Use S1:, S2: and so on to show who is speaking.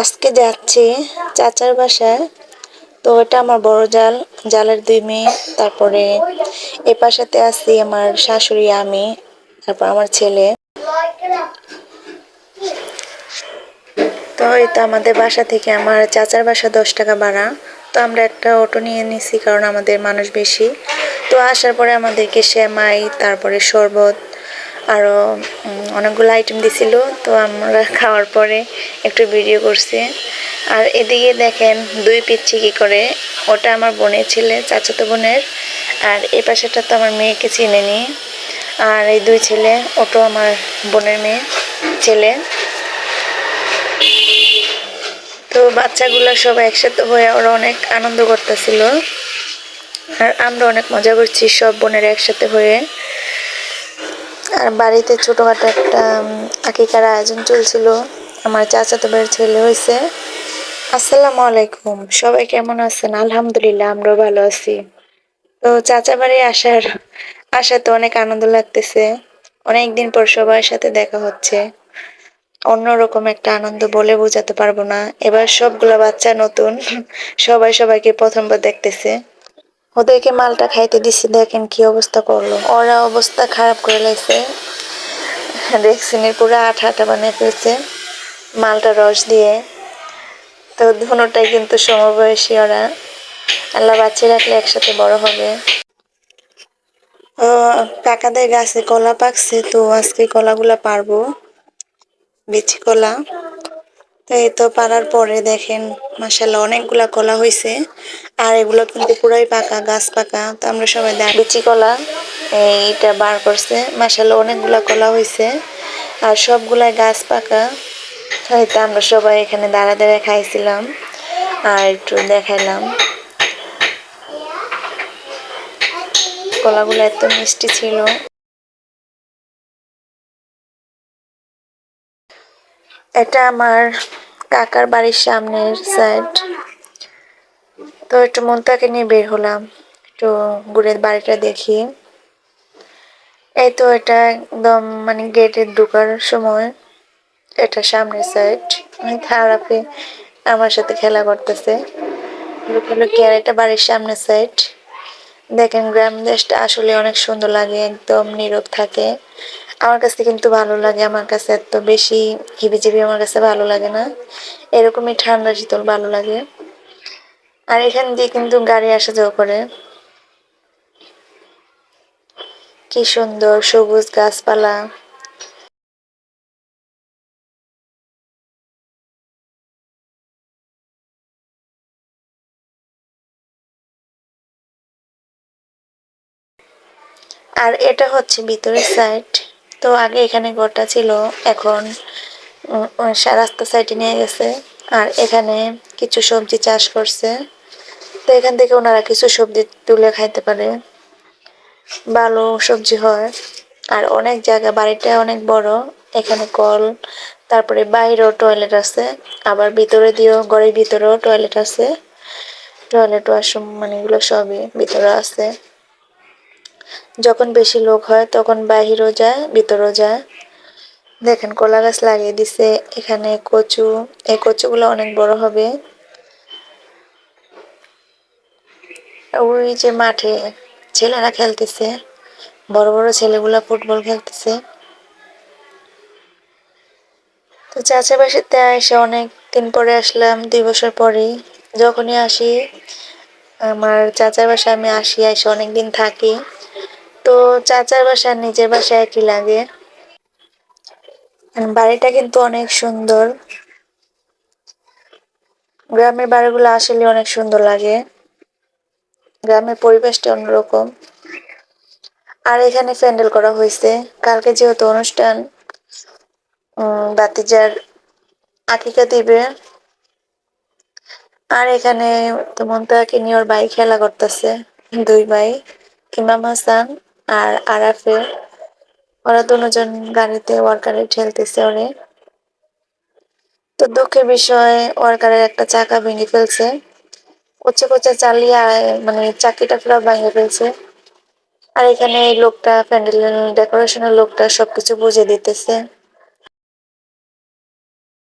S1: আজকে যাচ্ছি চাচার বাসায়। তো এটা আমার বড় জাল, জালের দুই মেয়ে, তারপরে এ পাশাতে আছি আমার শাশুড়ি, আমি, তারপর আমার ছেলে। তো এই তো আমাদের বাসা থেকে আমার চাচার বাসা দশ টাকা ভাড়া। তো আমরা একটা অটো নিয়ে নিছি কারণ আমাদের মানুষ বেশি। তো আসার পরে আমাদেরকে শ্যামাই তারপরে শরবত আরও অনেকগুলো আইটেম দিছিল, তো আমরা খাওয়ার পরে একটু ভিডিও করছি। আর এদিকে দেখেন, দুই পিচ্ছি কী করে, ওটা আমার বোনের ছেলে, চাচাতো বোনের, আর এই পাশেটা তো আমার মেয়েকে চিনে নি আর এই দুই ছেলে ওটো আমার বোনের মেয়ে, ছেলে। তো বাচ্চাগুলো সব একসাথে হয়ে ওরা অনেক আনন্দ করতেছিল। আর আমরা অনেক মজা করছি সব বোনের একসাথে হয়ে। আর বাড়িতে ছোটোখাটো একটা আকিকার আয়োজন চলছিল। আমার চাচাতো ভাইয়ের ছেলে হয়েছে আসসালামু আলাইকুম। সবাই কেমন আছেন? আলহামদুলিল্লাহ, আমরাও ভালো আছি। তো চাচা বাড়ি আসার আসাতে অনেক আনন্দ লাগতেছে। অনেকদিন পর সবার সাথে দেখা হচ্ছে। অন্যরকম একটা আনন্দ বলে বোঝাতে পারব না। এবার সবগুলো বাচ্চা নতুন। সবাই সবাইকে প্রথমবার দেখতেছে। ওদেরকে মালটা খাইতে দিছি, দেখেন কি অবস্থা করল। ওরা অবস্থা খারাপ করে লাগছে রেক্সিনের পুরো আঠা আঠা বানিয়ে ফেলছে, মালটা রস দিয়ে। তো ধুনোটাই কিন্তু সমবয়সী ওরা। আল্লাহ বাচ্চা রাখলে একসাথে বড় হবে। কাকাদের গাছে কলা পাকছে, তো আজকে কলাগুলা পারব। বিচি কলা। এই তো পারার পরে দেখেন মাসাল্লাহ অনেকগুলা কলা হয়েছে আর এগুলো কিন্তু পুরাই পাকা, গাছ পাকা। তো আমরা সবাই দেখ বিচি কলা এইটা বার করছে। মাসাল্লাহ অনেকগুলা কলা হয়েছে আর সবগুলাই গাছ পাকা। হয়তো আমরা সবাই এখানে দাঁড়া দাঁড়া খাইছিলাম। আর একটু দেখাইলাম। কলাগুলো এত মিষ্টি ছিল। এটা আমার কাকার বাড়ির সামনের সাইড তো একটু মনটাকে নিয়ে বের হলাম, একটু ঘুরে বাড়িটা দেখি। এই তো এটা একদম মানে গেটের ঢুকার সময়, এটা সামনের সাইড খারাপে আমার সাথে খেলা করতেছে। লুকিয়ে লুকিয়ে আর এটা বাড়ির সামনের সাইড দেখেন গ্রাম দেশটা আসলে অনেক সুন্দর লাগে, একদম নীরব থাকে। আমার কাছে কিন্তু ভালো লাগে, আমার কাছে এত বেশি হিবিজিবি আমার কাছে ভালো লাগে না। এরকমই ঠান্ডা শীতল ভালো লাগে। আর এখান দিয়ে কিন্তু গাড়ি আসা যাওয়া করে। কি সুন্দর সবুজ গাছপালা। আর এটা হচ্ছে ভিতরের সাইড তো আগে এখানে ঘরটা ছিল, এখন রাস্তা সাইডে নিয়ে গেছে। আর এখানে কিছু সবজি চাষ করছে। তো এখান থেকে ওনারা কিছু সবজি তুলে খাইতে পারে। ভালো সবজি হয়। আর অনেক জায়গা, বাড়িটা অনেক বড়। এখানে কল, তারপরে বাইরেও টয়লেট আছে। আবার ভিতরে দিয়েও, ঘরের ভিতরেও টয়লেট আছে। টয়লেট ওয়াশরুম মানে এগুলো সবই ভিতরে আছে। যখন বেশি লোক হয়, তখন বাহিরও যায়, ভিতরেও যায়। দেখেন, কলা গাছ লাগিয়ে দিছে। এখানে কচু, এই কচুগুলো অনেক বড় হবে। ওই যে মাঠে ছেলেরা খেলতেছে। বড় বড় ছেলেগুলা ফুটবল খেলতেছে। তো চাচা বাসাতে এসে অনেক দিন পরে আসলাম, দুই বছর পরেই। যখনই আসি, আমার চাচার বাসায় আমি আসি, এসে অনেক দিন থাকি। তো চাচার বাসা নিজের বাসা একই লাগে। বাড়িটা কিন্তু অনেক সুন্দর। গ্রামের বাড়িগুলো আসলে অনেক সুন্দর লাগে। গ্রামের পরিবেশটা অন্যরকম। আর এখানে প্যান্ডেল করা হয়েছে। কালকে যেহেতু অনুষ্ঠান বাতিজার আকিকা দিবে। আর এখানে তো মমতাকে নিয়ে ওর ভাই খেলা করতেছে, দুই ভাই, ইমাম হাসান আর আরাফে, ওরা দুজন গাড়িতে ওয়ার্কারে ঠেলতেছে ওরে। তো দুঃখের বিষয়ে ওয়ার্কারের একটা চাকা ভেঙে ফেলছে। কোচে কোচে চালিয়ে মানে চাকিটা পুরো ভেঙে ফেলছে। আর এখানে এই লোকটা প্যান্ডেল ডেকোরেশনের লোকটা সবকিছু বুঝে দিতেছে।